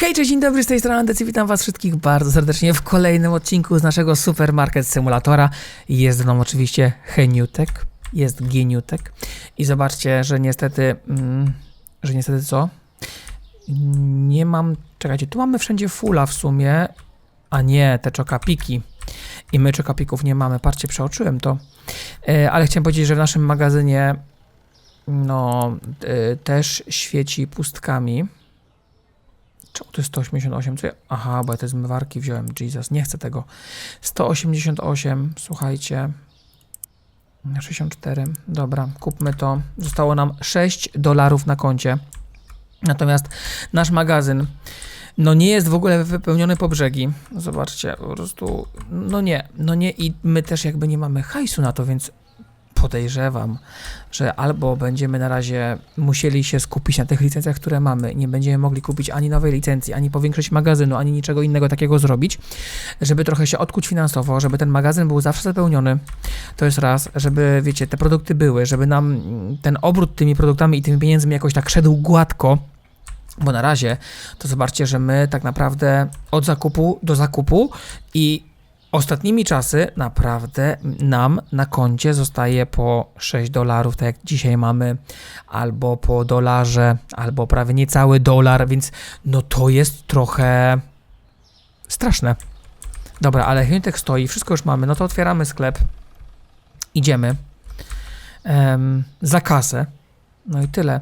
Hej, cześć, dzień dobry, z tej strony Andecy, witam was wszystkich bardzo serdecznie w kolejnym odcinku z naszego Supermarket Simulatora. Jest mną oczywiście Heniutek, jest Geniutek i zobaczcie, że niestety, mm, że niestety co? Nie mam, czekajcie, tu mamy wszędzie fulla w sumie, a nie te czokapiki. I my czokapików nie mamy, patrzcie, przeoczyłem to. E, ale chciałem powiedzieć, że w naszym magazynie no, e, też świeci pustkami. Czemu to jest 188? Co ja? Aha, bo ja te zmywarki wziąłem. Jesus, nie chcę tego. 188, słuchajcie. 64. Dobra, kupmy to. Zostało nam 6 dolarów na koncie. Natomiast nasz magazyn no nie jest w ogóle wypełniony po brzegi. Zobaczcie, po prostu no nie, no nie i my też jakby nie mamy hajsu na to, więc podejrzewam, że albo będziemy na razie musieli się skupić na tych licencjach, które mamy, nie będziemy mogli kupić ani nowej licencji, ani powiększyć magazynu, ani niczego innego takiego zrobić, żeby trochę się odkuć finansowo, żeby ten magazyn był zawsze zapełniony. To jest raz, żeby, wiecie, te produkty były, żeby nam ten obrót tymi produktami i tymi pieniędzmi jakoś tak szedł gładko. Bo na razie to zobaczcie, że my tak naprawdę od zakupu do zakupu i Ostatnimi czasy naprawdę nam na koncie zostaje po 6 dolarów, tak jak dzisiaj mamy, albo po dolarze, albo prawie niecały dolar, więc no to jest trochę straszne. Dobra, ale Hyundai stoi, wszystko już mamy, no to otwieramy sklep, idziemy em, za kasę, no i tyle.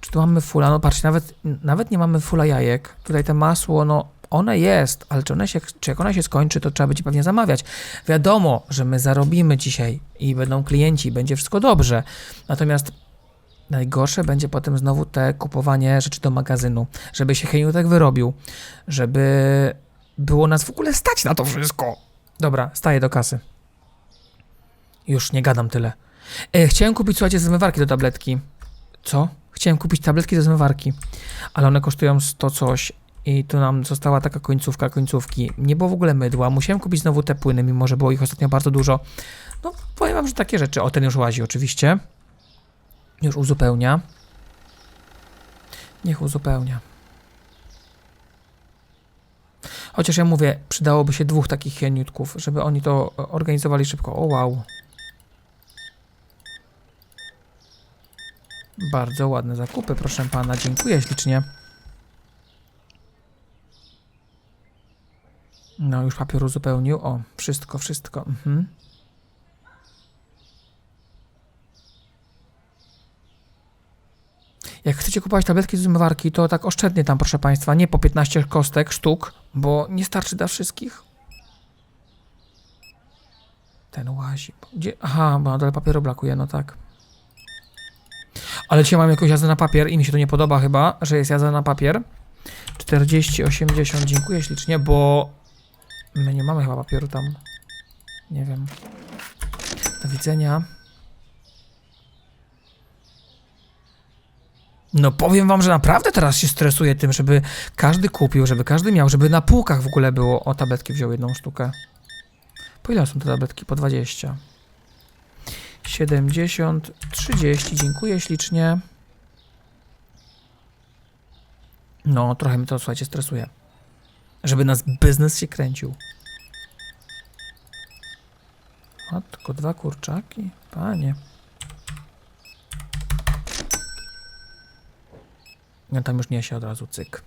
Czy tu mamy fula? No patrzcie, nawet, nawet nie mamy fula jajek. Tutaj te masło, no one jest, ale czy, one się, czy jak ona się skończy, to trzeba będzie pewnie zamawiać. Wiadomo, że my zarobimy dzisiaj i będą klienci, będzie wszystko dobrze. Natomiast najgorsze będzie potem znowu te kupowanie rzeczy do magazynu, żeby się Heniu tak wyrobił, żeby było nas w ogóle stać na to wszystko. Dobra, staję do kasy. Już nie gadam tyle. E, chciałem kupić, słuchajcie, zmywarki do tabletki. Co? Chciałem kupić tabletki do zmywarki, ale one kosztują 100 coś i tu nam została taka końcówka końcówki. Nie było w ogóle mydła. Musiałem kupić znowu te płyny, mimo że było ich ostatnio bardzo dużo. No, powiem wam, że takie rzeczy. O, ten już łazi oczywiście. Już uzupełnia. Niech uzupełnia. Chociaż ja mówię, przydałoby się dwóch takich hieniutków, żeby oni to organizowali szybko. O, wow. Bardzo ładne zakupy, proszę pana. Dziękuję ślicznie. No, już papier uzupełnił. O, wszystko, wszystko. Mhm. Jak chcecie kupować tabletki z zmywarki, to tak oszczędnie tam, proszę Państwa, nie po 15 kostek, sztuk, bo nie starczy dla wszystkich. Ten łazi. Gdzie? Aha, bo nadal papieru brakuje, no tak. Ale dzisiaj mam jakąś jazdę na papier i mi się to nie podoba chyba, że jest jazda na papier. 40, 80, dziękuję ślicznie, bo My nie mamy chyba papieru tam. Nie wiem. Do widzenia. No powiem wam, że naprawdę teraz się stresuję tym, żeby każdy kupił, żeby każdy miał, żeby na półkach w ogóle było. O, tabletki wziął jedną sztukę. Po ile są te tabletki? Po 20. 70, 30, dziękuję ślicznie. No, trochę mi to, słuchajcie, stresuje. Żeby nas biznes się kręcił. A, tylko dwa kurczaki? Panie. Ja tam już niesie od razu cyk.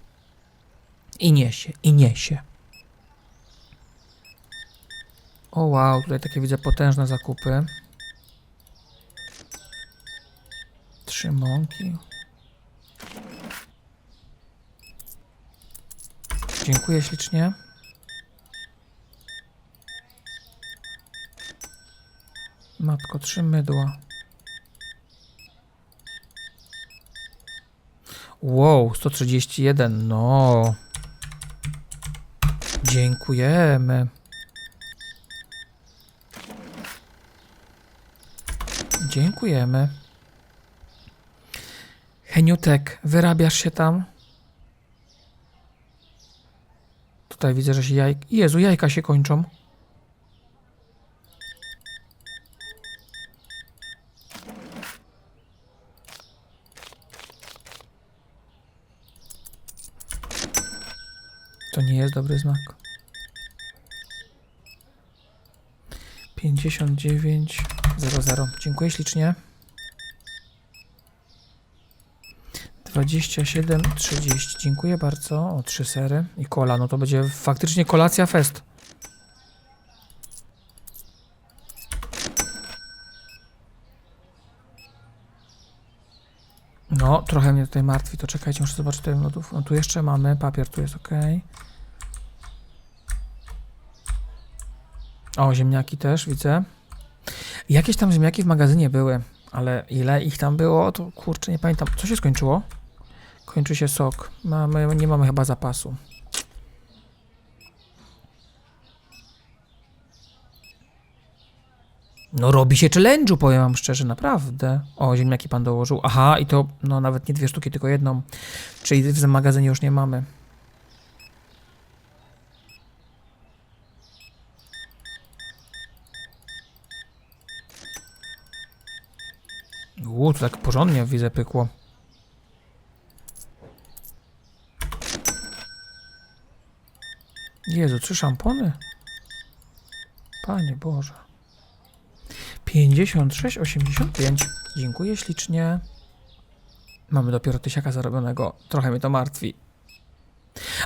I niesie, i niesie. O wow, tutaj takie widzę potężne zakupy. Trzy mąki. Dziękuję ślicznie. Matko, trzy mydła. Wow, 131, no. Dziękujemy. Dziękujemy. Heniutek, wyrabiasz się tam? Tutaj widzę, że się jajka... Jezu, jajka się kończą. To nie jest dobry znak. 5900. Dziękuję ślicznie. 27,30. Dziękuję bardzo. O, trzy sery i kola. No to będzie faktycznie kolacja fest. No, trochę mnie tutaj martwi. To czekajcie, muszę zobaczyć tutaj lodów. No tu jeszcze mamy papier, tu jest ok. O, ziemniaki też widzę. Jakieś tam ziemniaki w magazynie były, ale ile ich tam było, to kurczę, nie pamiętam. Co się skończyło? Kończy się sok. Mamy, nie mamy chyba zapasu. No robi się challenge'u, powiem wam szczerze, naprawdę. O, ziemniaki pan dołożył. Aha, i to no nawet nie dwie sztuki, tylko jedną. Czyli w magazynie już nie mamy. Uuu, to tak porządnie widzę pykło. Jezu, trzy szampony? Panie Boże. 56,85. Dziękuję ślicznie. Mamy dopiero tysiaka zarobionego. Trochę mnie to martwi.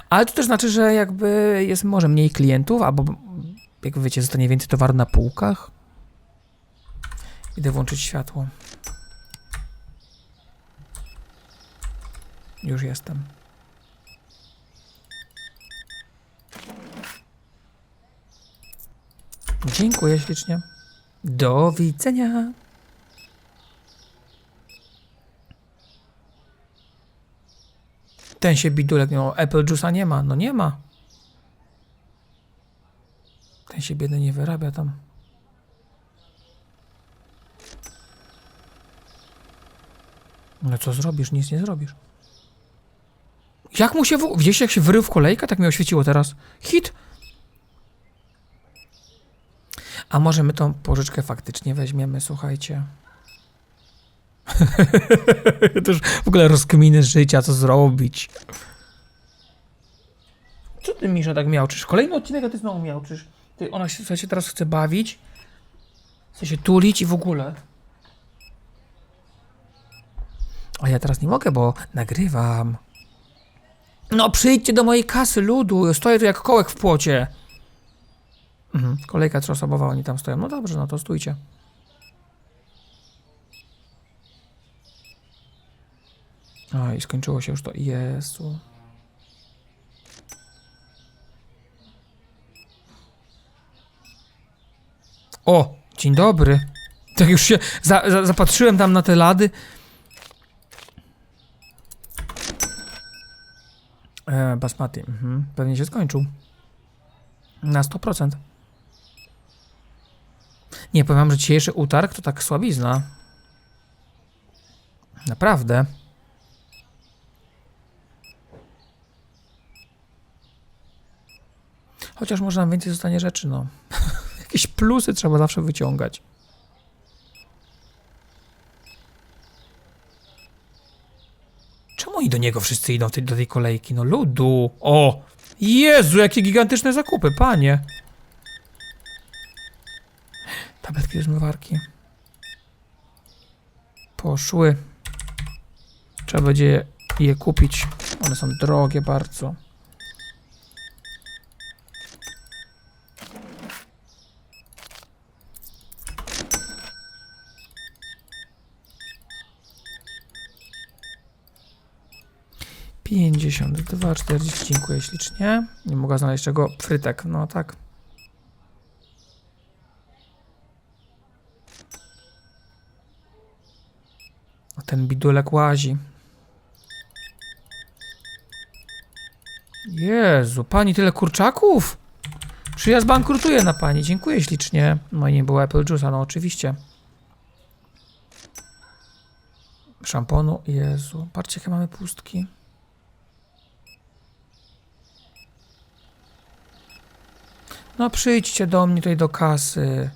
Ale to też znaczy, że jakby jest może mniej klientów, albo jak wiecie, zostanie więcej towaru na półkach. Idę włączyć światło. Już jestem. Dziękuję ślicznie. Do widzenia. Ten się bidulek, no Apple Juice'a nie ma, no nie ma. Ten się biedny nie wyrabia tam. No co zrobisz? Nic nie zrobisz. Jak mu się... W... Widzieliście jak się wyrył w kolejkę? Tak mi oświeciło teraz. Hit! A może my tą pożyczkę faktycznie weźmiemy, słuchajcie. to już w ogóle rozkminy życia, co zrobić. Co ty, Misza, tak miałczysz? Kolejny odcinek, a ty znowu miałczysz. Ty, ona się, słuchajcie, teraz chce bawić. Chce się tulić i w ogóle. A ja teraz nie mogę, bo nagrywam. No przyjdźcie do mojej kasy, ludu. Stoję tu jak kołek w płocie. Mhm. Kolejka trzyosobowa, oni tam stoją. No dobrze, no to stójcie. I skończyło się już to. Jezu. O, dzień dobry. Tak już się za, za, zapatrzyłem tam na te lady. E, basmati. Mhm. Pewnie się skończył. Na 100%. Nie, powiem że dzisiejszy utarg to tak słabizna. Naprawdę. Chociaż może nam więcej zostanie rzeczy, no. Jakieś plusy trzeba zawsze wyciągać. Czemu oni do niego wszyscy idą, do tej kolejki? No ludu! O! Jezu, jakie gigantyczne zakupy, panie! Tabletki do zmywarki. Poszły. Trzeba będzie je kupić. One są drogie bardzo. Pięćdziesiąt dwa, czterdzieści. Dziękuję ślicznie. Nie mogę znaleźć czego. Frytek, no tak. Ten bidulek łazi. Jezu, pani tyle kurczaków? Przyjazd bankrutuje na pani. Dziękuję ślicznie. No i nie było Apple Juice'a, no oczywiście. Szamponu. Jezu, patrzcie jakie mamy pustki. No przyjdźcie do mnie tutaj do kasy.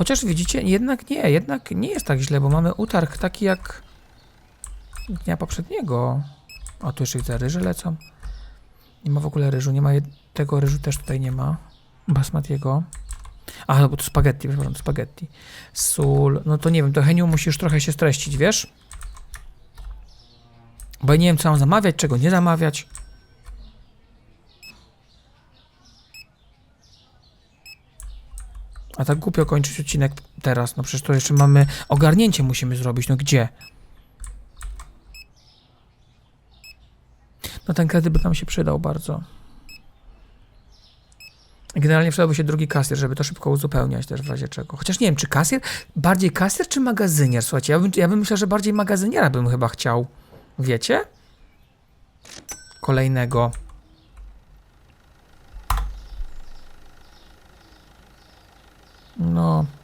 Chociaż widzicie, jednak nie, jednak nie jest tak źle, bo mamy utarg taki jak dnia poprzedniego. O, tu jeszcze widzę ryże lecą. Nie ma w ogóle ryżu, nie ma tego ryżu też tutaj nie ma. Basmatiego. A, bo to spaghetti, przepraszam, spaghetti. Sól, no to nie wiem, to Heniu musisz trochę się streścić, wiesz? Bo ja nie wiem, co mam zamawiać, czego nie zamawiać. A tak głupio kończyć odcinek teraz, no przecież to jeszcze mamy, ogarnięcie musimy zrobić, no gdzie? No ten kredyt by nam się przydał bardzo. Generalnie przydałby się drugi kasjer, żeby to szybko uzupełniać też w razie czego. Chociaż nie wiem, czy kasjer, bardziej kasjer czy magazynier? Słuchajcie, ja bym, ja bym myślał, że bardziej magazyniera bym chyba chciał. Wiecie? Kolejnego.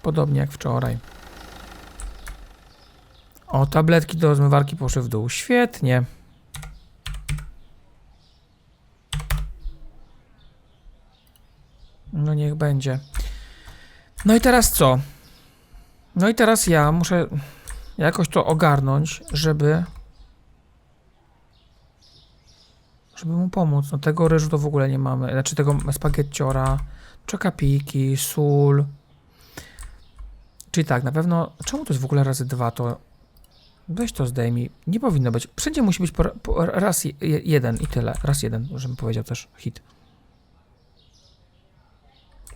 Podobnie jak wczoraj. O, tabletki do zmywarki poszły w dół. Świetnie. No niech będzie. No i teraz co? No i teraz ja muszę jakoś to ogarnąć, żeby żeby mu pomóc. No tego ryżu to w ogóle nie mamy. Znaczy tego spaghettiora, czekapiki, sól. Czyli tak, na pewno... Czemu to jest w ogóle razy dwa? To weź to zdejmij. Nie powinno być. Wszędzie musi być po, po, raz je, jeden i tyle. Raz jeden, żebym powiedział też hit.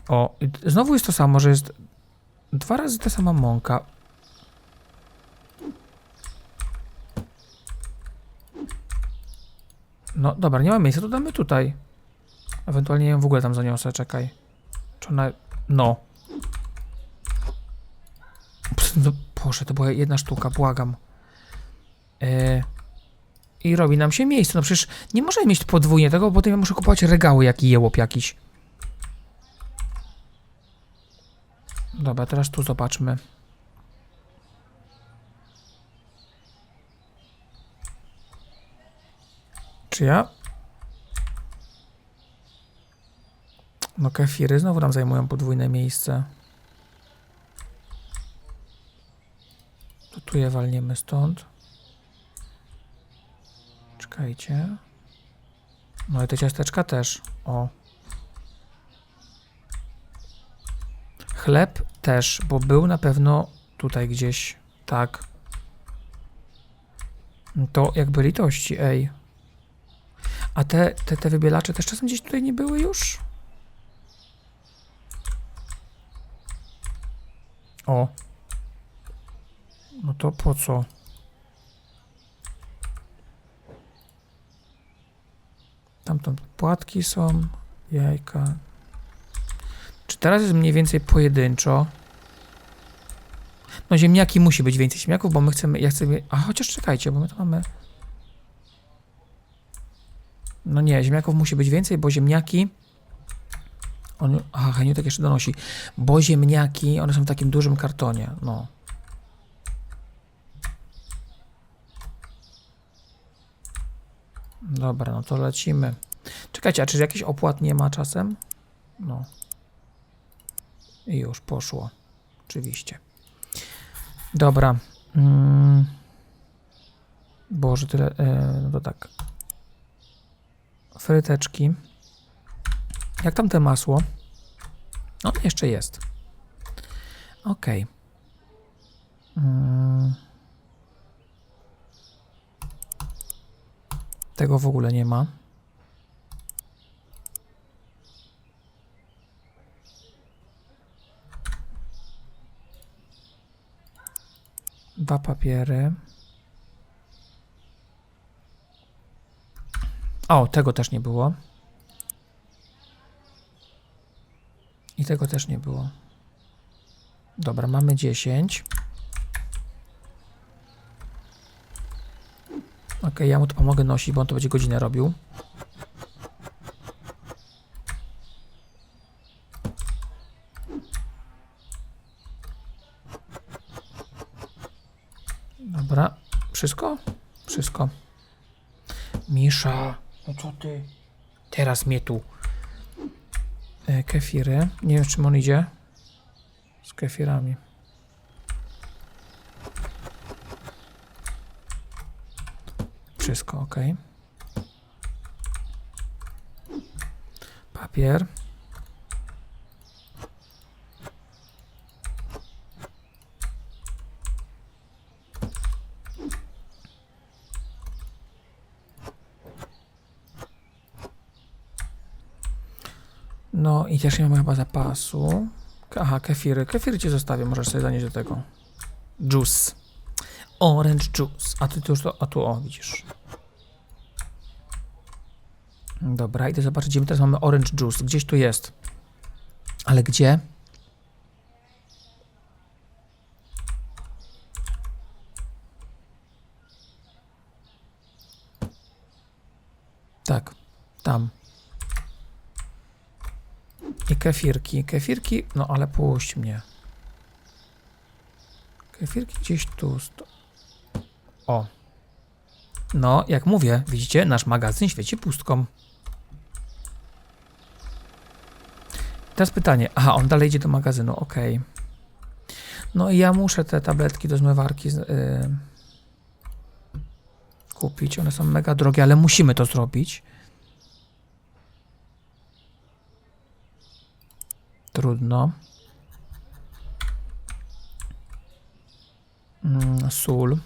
O, znowu jest to samo, że jest dwa razy ta sama mąka. No dobra, nie ma miejsca, to damy tutaj. Ewentualnie ją w ogóle tam zaniosę, czekaj. Czy ona... No. No Boże, to była jedna sztuka, błagam. Yy. I robi nam się miejsce. No przecież nie możemy mieć podwójnie tego, bo potem ja muszę kupować regały, jak jełop jakiś. Dobra, teraz tu zobaczmy. Czy ja? No kefiry znowu nam zajmują podwójne miejsce. Tu je walniemy stąd. Czekajcie. No i te ciasteczka też. O. Chleb też, bo był na pewno tutaj gdzieś. Tak. To jakby litości, ej. A te, te, te wybielacze też czasem gdzieś tutaj nie były już? O. No to po co? Tamtą płatki są, jajka. Czy teraz jest mniej więcej pojedynczo? No ziemniaki musi być więcej ziemniaków, bo my chcemy, ja chcę, a chociaż czekajcie, bo my to mamy... No nie, ziemniaków musi być więcej, bo ziemniaki... On, aha, tak jeszcze donosi. Bo ziemniaki, one są w takim dużym kartonie, no. Dobra, no to lecimy. Czekajcie, a czy jakiś opłat nie ma czasem? No. I już poszło. Oczywiście. Dobra. Mm. Boże, tyle. E, no to tak. Fryteczki. Jak tam te masło? No, jeszcze jest. Ok. Mm. Tego w ogóle nie ma. Dwa papiery. O, tego też nie było. I tego też nie było. Dobra, mamy 10. ja mu to pomogę nosić, bo on to będzie godzinę robił. Dobra, wszystko? Wszystko. Misza, no co ty? Teraz mnie tu. E, kefiry. Nie wiem, czym on idzie. Z kefirami. wszystko, ok. Papier. No i też nie mamy chyba zapasu. Aha, kefiry. Kefiry ci zostawię, możesz sobie zanieść do tego. Juice. Orange juice. A ty to już to, a tu o, widzisz. Dobra, idę zobaczyć, gdzie my teraz mamy orange juice. Gdzieś tu jest. Ale gdzie? Tak, tam. I kefirki. Kefirki, no ale puść mnie. Kefirki gdzieś tu. Sto... O. No, jak mówię, widzicie, nasz magazyn świeci pustką. Teraz pytanie. Aha, on dalej idzie do magazynu, okej. No i ja muszę te tabletki do zmywarki z- y, kupić. One są mega drogie, ale musimy to zrobić. Trudno. Mm, sól.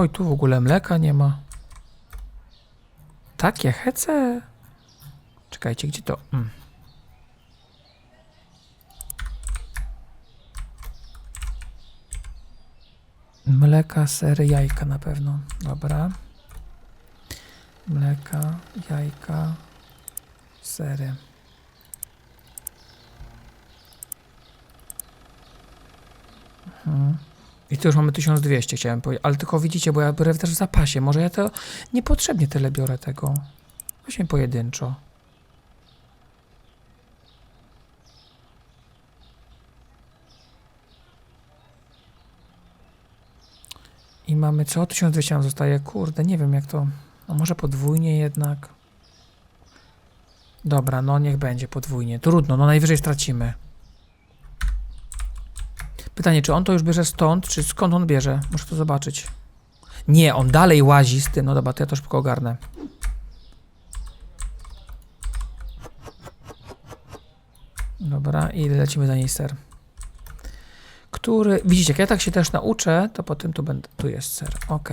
Oj, tu w ogóle mleka nie ma. Takie hece. Czekajcie, gdzie to? Mm. Mleka, sery, jajka na pewno. Dobra. Mleka, jajka, sery. Mhm. I tu już mamy 1200, chciałem powiedzieć. Ale tylko widzicie, bo ja biorę też w zapasie. Może ja to niepotrzebnie tyle biorę tego. Weźmy pojedynczo. I mamy co? 1200 nam zostaje. Kurde, nie wiem jak to. A może podwójnie jednak? Dobra, no niech będzie podwójnie. Trudno, no najwyżej stracimy. Pytanie, czy on to już bierze stąd, czy skąd on bierze? Muszę to zobaczyć. Nie, on dalej łazi z tym. No dobra, to ja to szybko ogarnę. Dobra, i lecimy za ser. Który, widzicie, jak ja tak się też nauczę, to potem tu będę, tu jest ser, ok.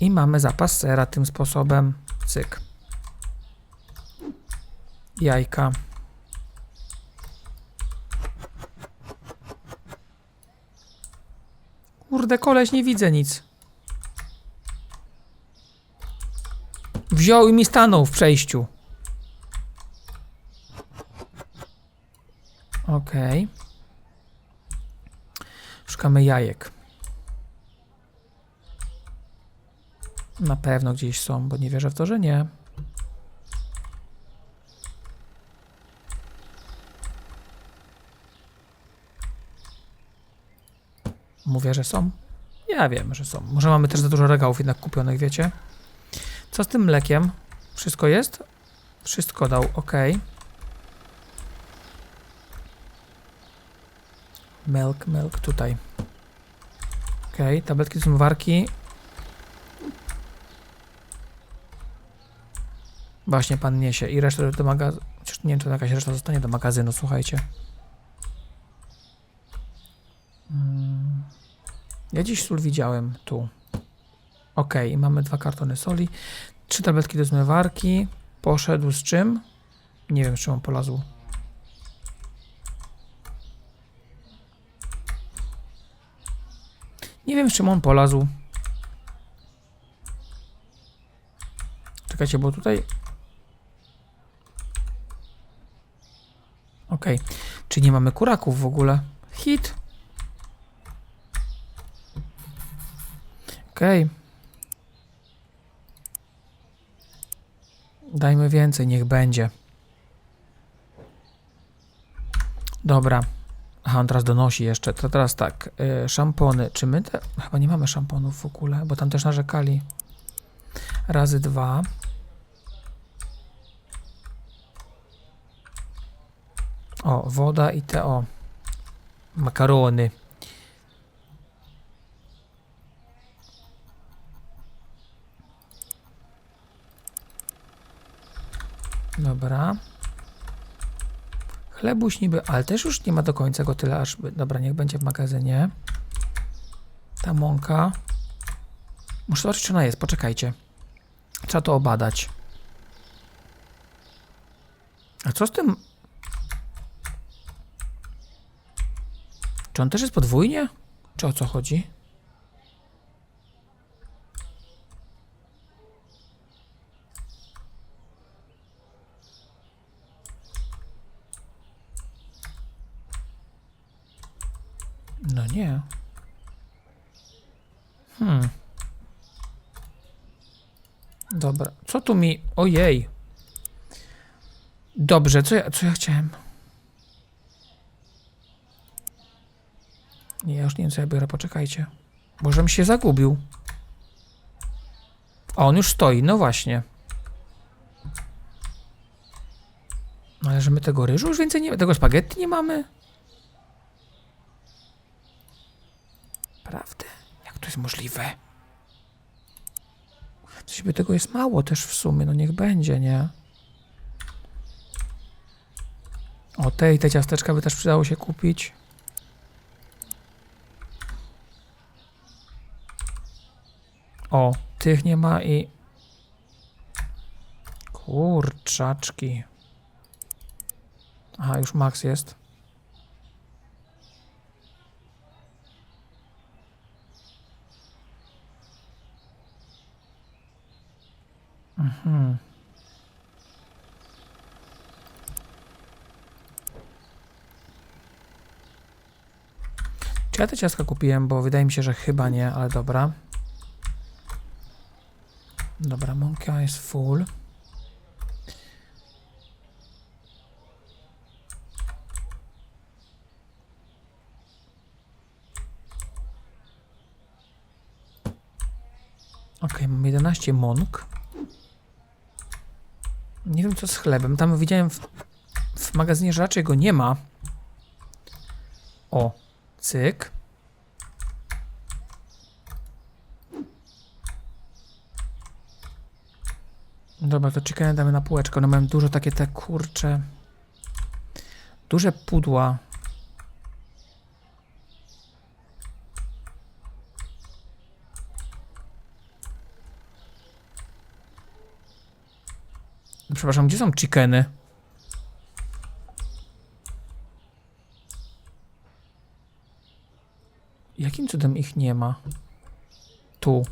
I mamy zapas sera tym sposobem, cyk. Jajka. Kurde, koleś, nie widzę nic. Wziął i mi stanął w przejściu. Okej. Szukamy jajek. Na pewno gdzieś są, bo nie wierzę w to, że nie. Mówię, że są. Ja wiem, że są. Może mamy też za dużo regałów jednak kupionych, wiecie? Co z tym mlekiem? Wszystko jest? Wszystko dał, ok. Milk, milk, tutaj. Ok, tabletki do zmywarki. Właśnie pan niesie. I resztę do magazynu. Nie wiem, czy jakaś reszta zostanie do magazynu, słuchajcie. Ja dziś sól widziałem tu. Ok, mamy dwa kartony soli. Trzy tabletki do zmywarki. Poszedł z czym? Nie wiem, z czym on polazł. Nie wiem, z czym on polazł. Czekajcie, bo tutaj... Ok. Czy nie mamy kuraków w ogóle? Hit. Okej. Dajmy więcej, niech będzie. Dobra. Aha, on teraz donosi jeszcze. To teraz tak. Y, szampony. Czy my te... Chyba nie mamy szamponów w ogóle, bo tam też narzekali. Razy dwa. O, woda i te o. Makarony. Dobra. Chlebuś niby, ale też już nie ma do końca go tyle, aż... Dobra, niech będzie w magazynie. Ta mąka. Muszę zobaczyć, czy ona jest. Poczekajcie. Trzeba to obadać. A co z tym? Czy on też jest podwójnie? Czy o co chodzi? No nie. Hmm. Dobra. Co tu mi... Ojej. Dobrze, co ja, co ja chciałem? Nie, ja już nie wiem, co ja biorę, poczekajcie. Możem się zagubił. A on już stoi, no właśnie. No Ale że my tego ryżu już więcej nie... Tego spaghetti nie mamy? Prawdę? Jak to jest możliwe? By tego jest mało też w sumie, no niech będzie, nie? O, te i te ciasteczka by też przydało się kupić. O, tych nie ma i... Kurczaczki. Aha, już Max jest. Mhm. Czy ja te ciastka kupiłem, bo wydaje mi się, że chyba nie, ale dobra. Dobra, mąka jest full. Ok, mam 11 mąk. Wiem co z chlebem. Tam widziałem w, w magazynie, że raczej go nie ma. O, cyk. Dobra, to chickeny damy na półeczkę. No mam dużo takie te kurcze. Duże pudła. Przepraszam, gdzie są chickeny? Jakim cudem ich nie ma? Tu.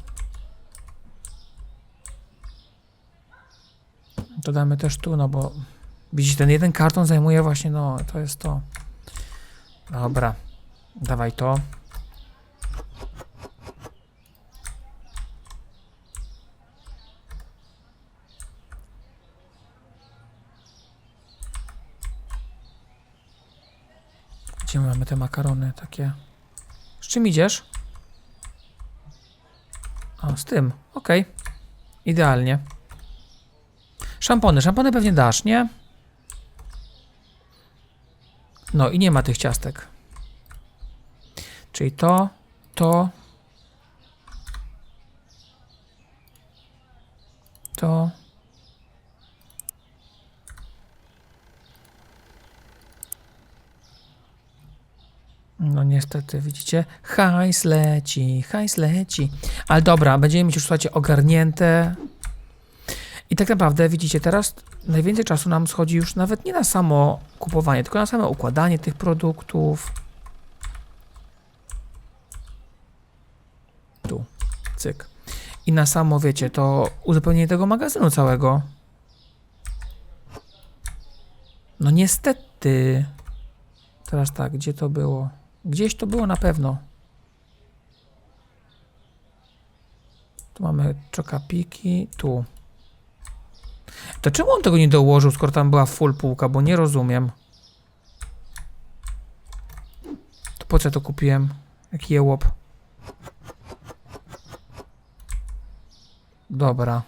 To damy też tu, no bo widzicie, ten jeden karton zajmuje właśnie, no to jest to. Dobra, dawaj to. Gdzie my mamy te makarony takie? Z czym idziesz? A, z tym. Okej. Idealnie. Szampony. Szampony pewnie dasz, nie? No i nie ma tych ciastek. Czyli to, to, to. No niestety, widzicie? Hajs leci, hajs leci. Ale dobra, będziemy mieć już, słuchajcie, ogarnięte. I tak naprawdę, widzicie, teraz najwięcej czasu nam schodzi już nawet nie na samo kupowanie, tylko na samo układanie tych produktów. Tu, cyk. I na samo, wiecie, to uzupełnienie tego magazynu całego. No niestety. Teraz tak, gdzie to było? Gdzieś to było na pewno. Tu mamy czokapiki, tu. To czemu on tego nie dołożył, skoro tam była full półka, bo nie rozumiem. To po co to kupiłem? Jaki jełop. Dobra.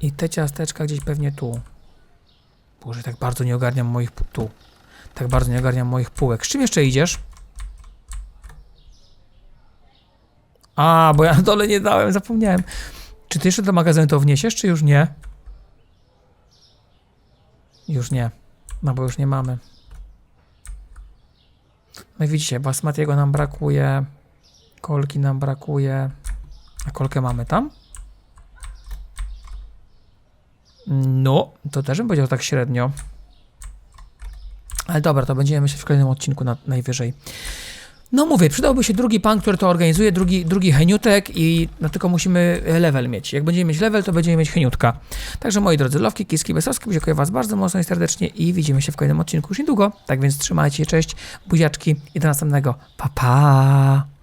I te ciasteczka gdzieś pewnie tu. Boże, tak bardzo nie ogarniam moich... Tu. Tak bardzo nie ogarniam moich półek. Z czym jeszcze idziesz? A, bo ja na dole nie dałem, zapomniałem. Czy ty jeszcze do magazynu to wniesiesz, czy już nie? Już nie. No bo już nie mamy. No i widzicie, basmatiego nam brakuje. Kolki nam brakuje. A kolkę mamy tam? No, to też bym powiedział tak średnio. Ale dobra, to będziemy myśleć w kolejnym odcinku na, najwyżej. No mówię, przydałby się drugi pan, który to organizuje, drugi, drugi heniutek i no tylko musimy level mieć. Jak będziemy mieć level, to będziemy mieć heniutka. Także moi drodzy, Lowki, Kiski, Besowski, dziękuję was bardzo mocno i serdecznie i widzimy się w kolejnym odcinku już niedługo. Tak więc trzymajcie cześć, buziaczki i do następnego. Pa, pa!